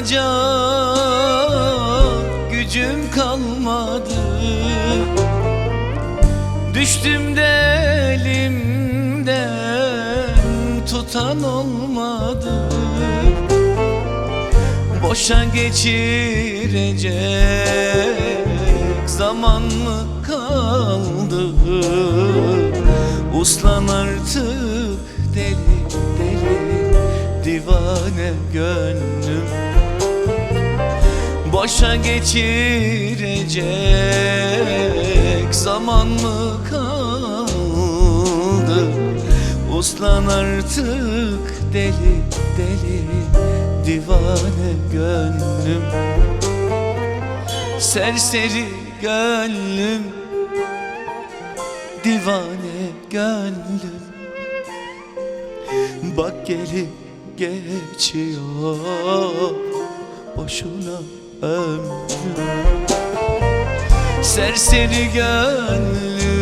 dayanacak gücüm kalmadı. Düştüm de elimden tutan olmadı. Boşa geçirecek zaman mı kaldı? Uslan artık deli deli divane gönlüm. Boşa geçirecek zaman mı kaldı? Uslan artık deli deli divane gönlüm. Serseri gönlüm divane gönlüm. Bak gelip geçiyor boşuna ömrüm Serseri gönlüm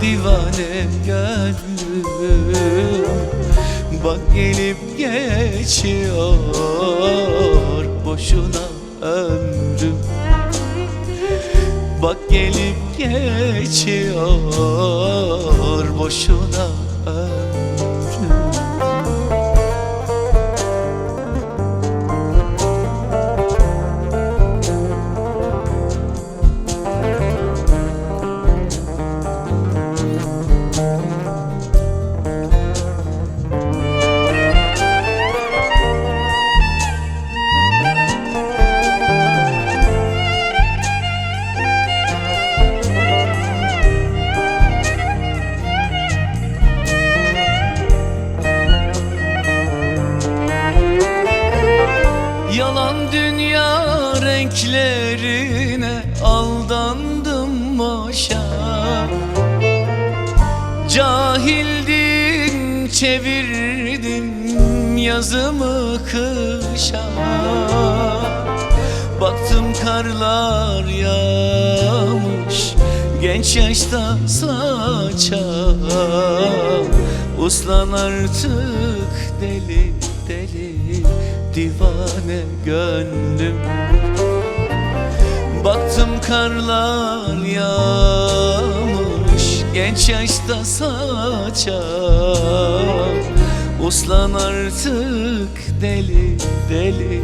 divane gönlüm. Bak gelip geçiyor boşuna ömrüm. Bak gelip geçiyor boşuna ömrüm Yalan dünya renklerine aldandım boşa. Cahildin çevirdin yazımı kışa. Baktım karlar yağmış genç yaşta saça. Uslan artık deli deli divane gönlüm. Baktım karlar yağmış genç yaşta saça. Uslan artık deli deli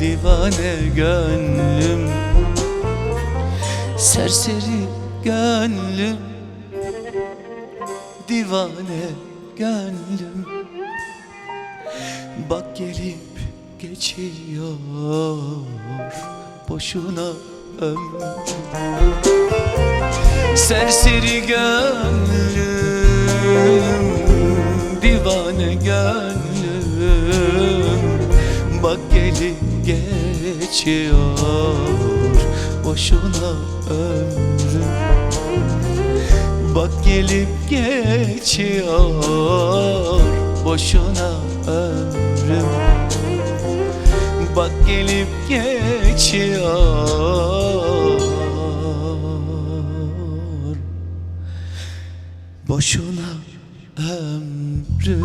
divane gönlüm. Serseri gönlüm divane gönlüm. Bak gelip geçiyor. Boşuna ömrüm. Serseri gönlüm divane gönlüm. Bak gelip geçiyor boşuna ömrüm. Bak gelip geçiyor boşuna ömrüm Bak gelip geçiyor. Boşuna ömrüm